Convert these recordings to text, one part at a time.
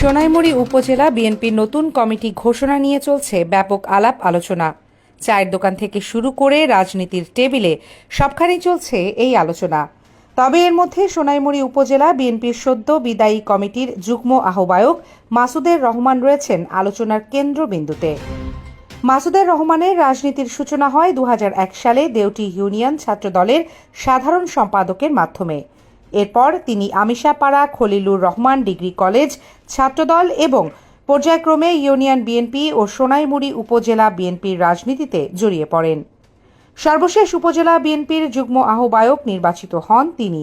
সোনাইমুড়ি উপজেলা বিএনপির নতুন কমিটি ঘোষণা নিয়ে চলছে ব্যাপক আলাপ আলোচনা। চায়ের দোকান থেকে শুরু করে রাজনীতির টেবিলে সবখানেই চলছে এই আলোচনা। তবে এর মধ্যে সোনাইমুড়ি উপজেলা বিএনপির সদ্য বিদায়ী কমিটির যুগ্ম আহ্বায়ক মাসুদের রহমান রয়েছেন আলোচনার কেন্দ্রবিন্দুতে। মাসুদের রহমানের রাজনীতির সূচনা হয় দু হাজার এক সালে দেউটি ইউনিয়ন ছাত্রদলের সাধারণ সম্পাদকের মাধ্যমে। এরপর তিনি আমিষাপাড়া খলিলুর রহমান ডিগ্রি কলেজ, ছাত্রদল এবং পর্যায়ক্রমে ইউনিয়ন বিএনপি ও সোনাইমুড়ি উপজেলা বিএনপির রাজনীতিতে জড়িয়ে পড়েন। সর্বশেষ উপজেলা বিএনপির যুগ্ম আহ্বায়ক নির্বাচিত হন তিনি।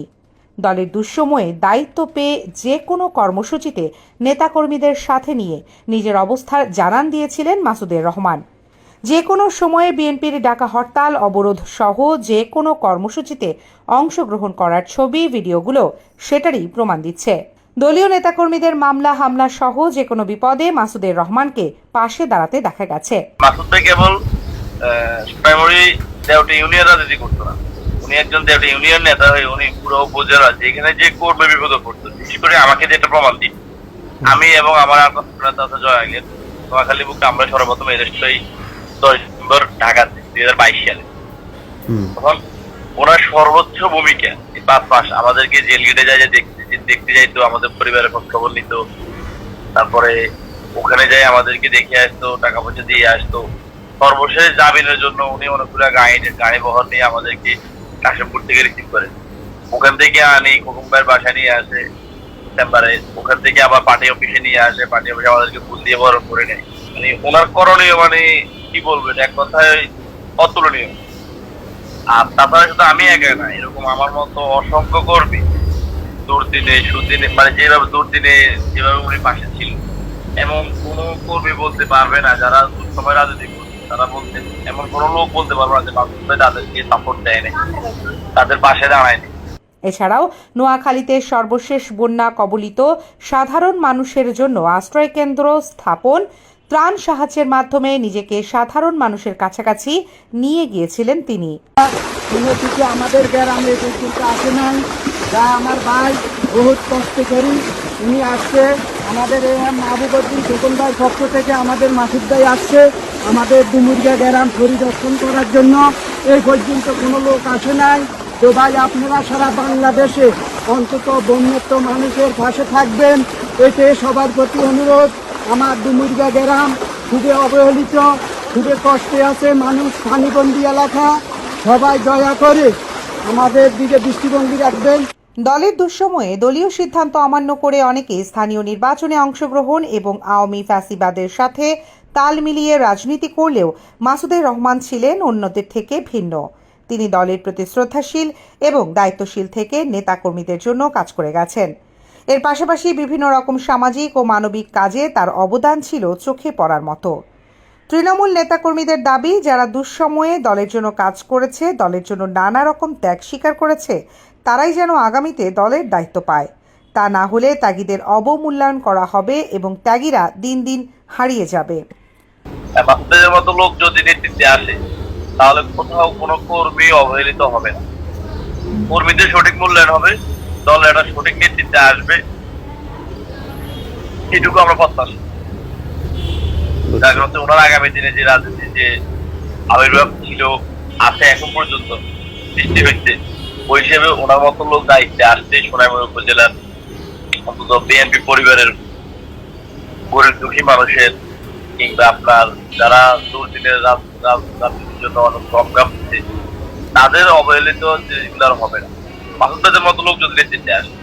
দলের দুঃসময়ে দায়িত্ব পেয়ে যে কোনো কর্মসূচিতে নেতাকর্মীদের সাথে নিয়ে নিজের অবস্থার জানান দিয়েছিলেন মাসুদের রহমান। যে কোনো সময়ে বিএনপির ডাকা হরতাল, অবরোধ সহ যে কোনো কর্মসূচিতে অংশগ্রহণ করার ছবি, ভিডিওগুলো সেটারই প্রমাণ দিচ্ছে। দলীয় নেতাকর্মীদের মামলা, হামলা সহ যে কোনো বিপদে মাসুদের রহমানকে পাশে দাঁড়াতে দেখা গেছে। মাসুদ ভাই কেবল প্রাইমারি দেওটি ইউনিয়ন রাজনীতি করতো না। উনি একজন দেওটি ইউনিয়ন নেতা হয়ে উনি পুরো উপজেলা, যেখানে যে কর্মী বিপদ করতো বিশেষ করে আমাকে যেটা প্রমাণ দিই আমি এবং আমার নেতা আছে জয় আগের নোয়াখালী বুকে আমরা সর্বপ্রথম এরেস্ট হই দশ ডিসেম্বর ঢাকাতে দুই হাজার বাইশ সালে। তখন ওনার সর্বোচ্চ ভূমিকা পাঁচ মাস আমাদেরকে জেল গেটে যায় দেখতে দেখতে যাইতো আমাদের পরিবারের খোঁজ খবর নিত তারপরে ওখানে যাই আমাদেরকে দেখে আসতো টাকা পয়সা দিয়ে আসতো। সর্বশেষ জামিনের জন্য উনি অনেকগুলো গাড়ি গাড়ি বহর নিয়ে আমাদেরকে কাশিমপুর থেকে রিসিভ করে ওখান থেকে আনি ভাইয়ের বাসায় নিয়ে আসে চেম্বারে ওখান থেকে আবার পার্টি অফিসে নিয়ে আসে পার্টি অফিসে আমাদেরকে ফুল দিয়ে বরণ করে নেয়। মানে ওনার করণীয় মানে কি বলবেন এক কথায় অতুলনীয়। আর তাছাড়া শুধু আমি একা না, এরকম আমার মতো অসংখ্য কর্মী দুর্দিনে সুদিনে মানে যেভাবে দুর্দিনে যেভাবে উনি পাশে ছিল, এমন কোন কর্মী বলতে পারবে না যারা দুঃসময় রাজনীতি করছে। তারা বলতে, এমন কোন লোক বলতে পারবে না যে মাসুদ তাদেরকে সাপোর্ট দেয়নি তাদের পাশে দাঁড়ায়নি এছাড়াও, নোয়াখালীতে সর্বশেষ বন্যা কবলিত সাধারণ মানুষের জন্য আশ্রয় কেন্দ্র স্থাপন ত্রাণ সাহায্যের মাধ্যমে নিজেকে সাধারণ মানুষের কাছাকাছি নিয়ে গিয়েছিলেন তিনি। আমাদের গ্রামে আসে নাই যা আমার ভাই বহুত কষ্ট করি। উনি আসছে, আমাদের মাহবুবুদ্দিন খোকন ভাই পক্ষ থেকে আমাদের মাসুদ ভাই আসছে, আমাদের ডুমুরিয়া গ্রাম পরিদর্শন করার জন্য। এই পর্যন্ত কোনো লোক আসে নাই। তো ভাই, আপনারা সারা বাংলাদেশে অন্তত বন্যত্ব মানুষের পাশে থাকবেন, এতে সবার প্রতি অনুরোধ। আমার ডুমুরিয়া গ্রাম খুবই অবহেলিত, খুবই কষ্টে আছে মানুষ পানিবন্দি এলাকা। সবাই দয়া করে আমাদের দিকে দৃষ্টিভঙ্গি রাখবেন। দলের দুঃসময়ে দলীয় সিদ্ধান্ত অমান্য করে অনেকে স্থানীয় নির্বাচনে অংশগ্রহণ এবং আওয়ামী ফ্যাসিবাদের সাথে তাল মিলিয়ে রাজনীতি করলেও মাসুদের রহমান ছিলেন অন্যদের থেকে ভিন্ন। তিনি দলের প্রতি শ্রদ্ধাশীল এবং দায়িত্বশীল থেকে নেতাকর্মীদের জন্য কাজ করে গেছেন। এর পাশাপাশি বিভিন্ন রকম সামাজিক ও মানবিক কাজে তার অবদান ছিল চোখে পড়ার মতো। তৃণমূল নেতাকর্মীদের দাবি, যারা দুঃসময়ে দলের জন্য কাজ করেছে, দলের জন্য নানা রকম ত্যাগ স্বীকার করেছে, তারাই যেন আগামীতে দলের দায়িত্ব পায়। তা না হলে ত্যাগীদের অবমূল্যায়ন করা হবে এবং ত্যাগীরা দিন দিন হারিয়ে যাবে। মাসুদের মতো লোক যদি নেতৃত্বে আসে, তাহলে কোথাও কোনো কর্মী অবহেলিত হবে না। কর্মীদের সঠিক মূল্যায়ন হবে। দল একটা সঠিক নেতৃত্বে আসবে, এটুকু আমরা প্রত্যাশা। যার ওনার আগামী দিনে যে রাজনীতি যে আবির্ভাব ছিল, আছে এখন পর্যন্ত সৃষ্টি হচ্ছে ওই হিসেবে ওনার মতো লোক দায়িত্বে আসছে সোনাইমুড়ি উপজেলার অন্তত বিএনপি পরিবারের গরিব দুঃখী মানুষের কিংবা আপনার যারা দুর্দিনের রাজ- রাজ- রাজনীতির জন্য অনেক সংগ্রাম হচ্ছে তাদের অবহেলিত যেগুলো আর হবে না। মাসুদ মতো লোক যদি নেতৃত্বে আসে